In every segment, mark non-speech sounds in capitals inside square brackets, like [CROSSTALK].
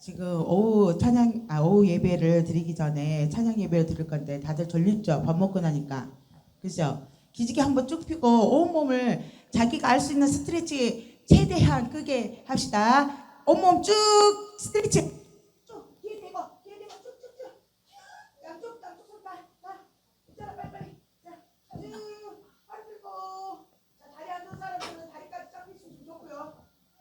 지금 오후 찬양 아 오후 예배를 드리기 전에 찬양 예배를 드릴 건데 다들 졸립죠? 밥 먹고 나니까. 그죠? 기지개 한번 쭉 펴고 온 몸을 자기가 알 수 있는 스트레치 최대한 크게 합시다. 온몸 쭉 스트레치 쭉 뒤에 대고 뒤에 대고 쭉쭉쭉 양쪽 양쪽 손발 자 있잖아 빨리빨리 자쭉 팔 들고 자 다리 안 좋은 사람들은 다리까지 쫙 펴시면 좋고요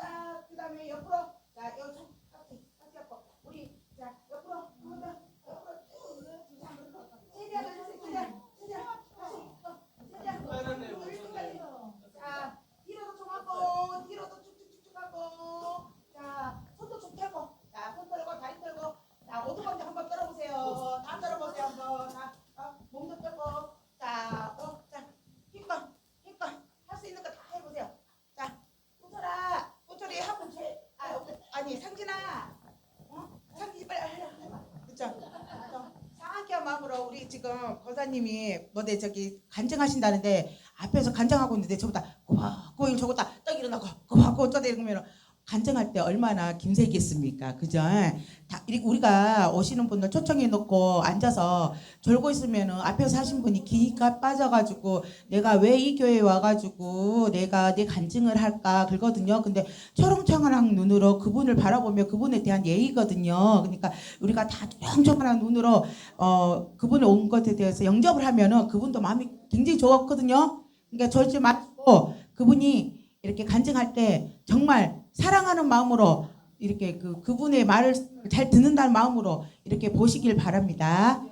자 그다음에 옆으로 자 여기 손 같이 같이 옆으로 우리 자 옆으로 한번 더 옆으로 쭉 최대한 해주세요 최대한 최대한 다시 또 최대한 자 뒤로도 좀 하고 뒤로도 쭉쭉쭉쭉 하고 자 손도 좀 펴고 자손 들고 다리 들고 자 오두방도 한번 떨어보세요 다 떨어보세요 한번 자 어, 몸도 펴고 자어자 힘껏 힘껏 할 수 있는 거 다 해보세요 자 꼬철아 꼬철이 한번 제일 아 어, 아니 상진아 어 상진이 빨리 해 해봐 그쵸 저 상쾌한 마음으로 우리 지금 거사님이 뭐대 저기 간증하신다는데 앞에서 간증하고 있는데 저보다 고고 저보다 떡 일어나고 고고 어쩌다 이러면 간증할 때 얼마나 김색이겠습니까 그죠 다 우리가 오시는 분들 초청해 놓고 앉아서 졸고 있으면은 앞에서 하신 분이 기가 빠져가지고 내가 왜 이 교회에 와가지고 내가 내 간증을 할까 그러거든요. 근데 초롱초롱한 눈으로 그분을 바라보며 그분에 대한 예의거든요. 그러니까 우리가 다 초롱초롱한 눈으로 어 그분이 온 것에 대해서 영접을 하면은 그분도 마음이 굉장히 좋았거든요. 그러니까 졸지 마시고 그분이 이렇게 간증할 때 정말 사랑하는 마음으로 이렇게 그 그분의 말을 잘 듣는다는 마음으로 이렇게 보시길 바랍니다.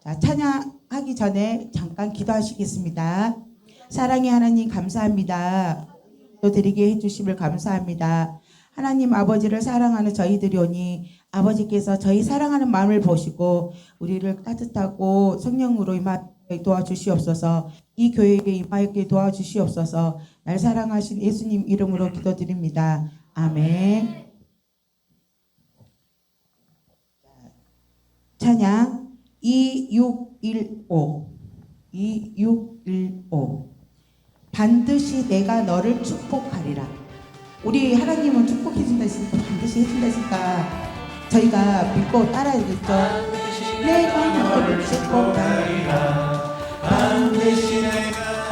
자, 찬양하기 전에 잠깐 기도하시겠습니다. 사랑의 하나님 감사합니다. 또 드리게 해주심을 감사합니다. 하나님 아버지를 사랑하는 저희들이 오니 아버지께서 저희 사랑하는 마음을 보시고 우리를 따뜻하고 성령으로 도와주시옵소서 이 교회에 임하게 도와주시옵소서. 날 사랑하신 예수님 이름으로 기도드립니다. 아멘. 찬양 2615 2615 반드시 내가 너를 축복하리라. 우리 하나님은 축복해 준다 했으니까 반드시 해 준다 했으니까 저희가 믿고 따라야겠죠? 내가 너를 축복하리라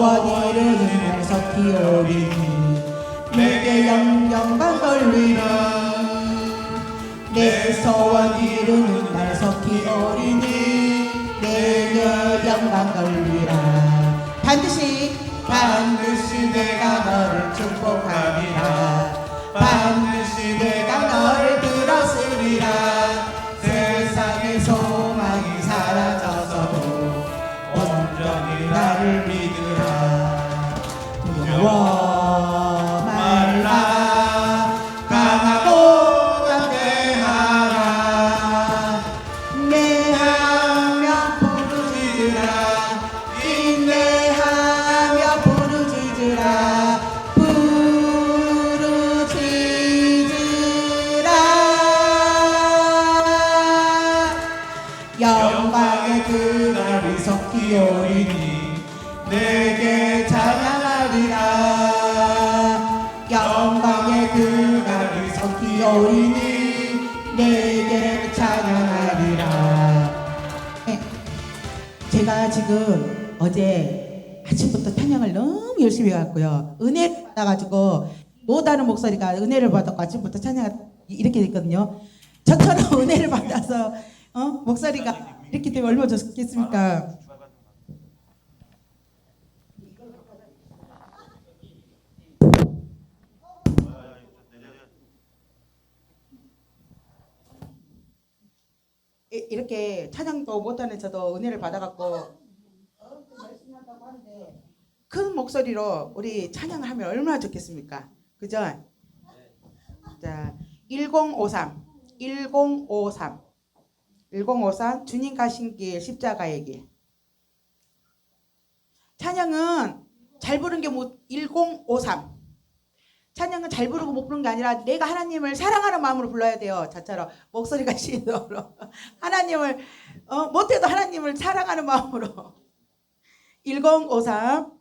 내 소원 이루는 날 속히 오리니 내게 영영광 돌리라. 내 소원 이루는 날 속히 오리니 내게 영광 돌리라. 반드시 반드시 내가 너를 축복하리라. 반드시 이 오리니 내게 찬양하리라. 네, 제가 지금 어제 아침부터 찬양을 너무 열심히 해갖고요. 은혜를 받아가지고 못하는 목소리가 은혜를 받았고 아침부터 찬양 이렇게 됐거든요. 저처럼 [LAUGHS] 은혜를 받아서 어? 목소리가 이렇게 되면 얼마나 좋겠습니까 이- 이렇게 찬양도 못하는 저도 은혜를 받아갖고 큰 목소리로 우리 찬양을 하면 얼마나 좋겠습니까? 그죠? 자, 1053, 1053, 1053 주님 가신 길 십자가의 길. 찬양은 잘 부른 게 뭐, 1053. 찬양은 잘 부르고 못 부르는 게 아니라 내가 하나님을 사랑하는 마음으로 불러야 돼요. 자처럼 목소리가 [LAUGHS] 신도로. 하나님을 어, 못해도 하나님을 사랑하는 마음으로. [LAUGHS] 1053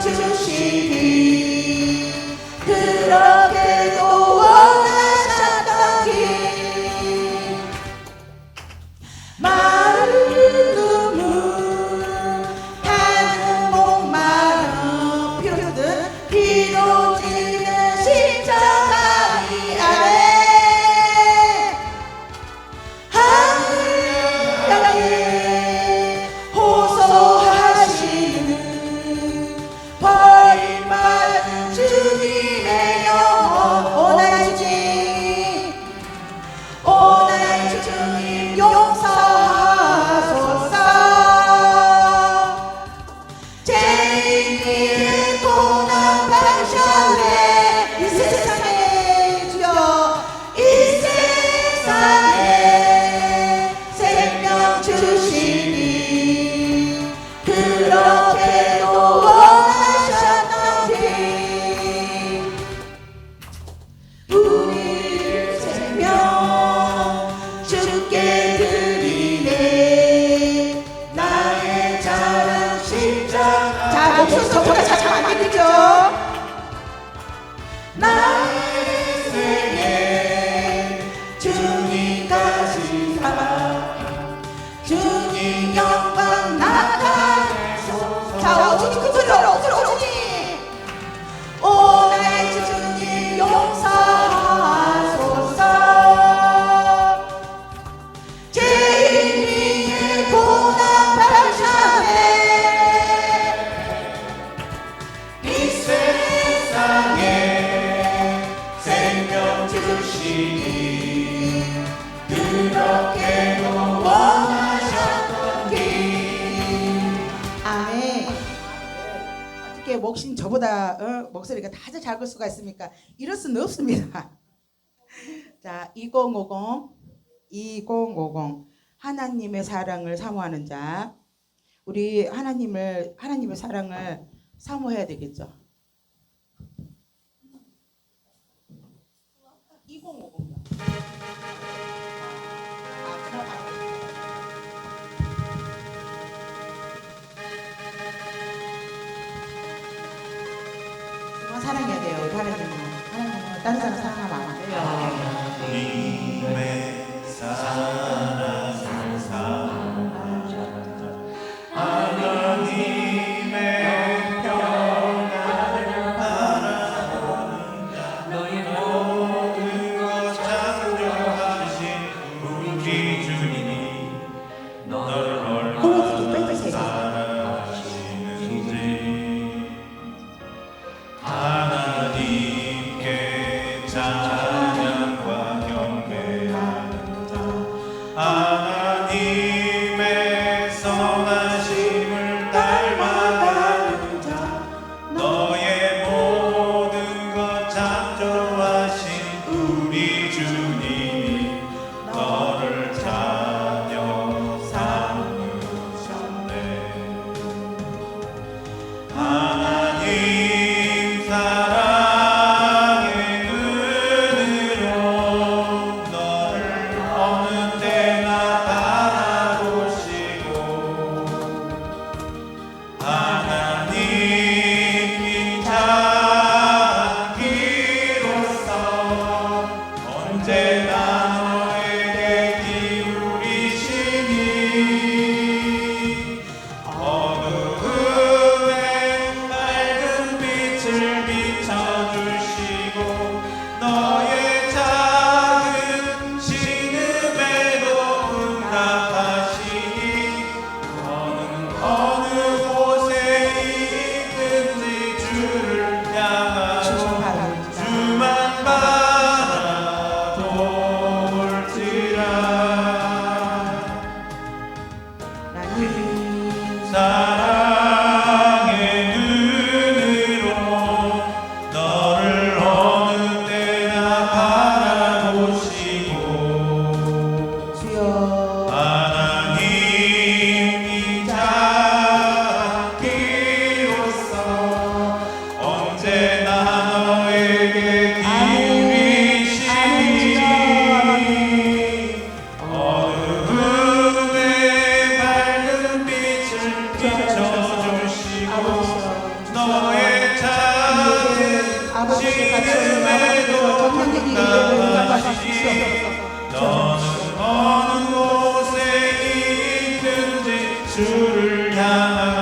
주시니 그렇게 나 목신 저보다 어, 목소리가 다들 작을 수가 있습니까? 이럴 수는 없습니다. [LAUGHS] 자, 2050, 2050 하나님의 사랑을 사모하는 자. 우리 하나님을 하나님의 사랑을 사모해야 되겠죠. 2050. 돼 Maria.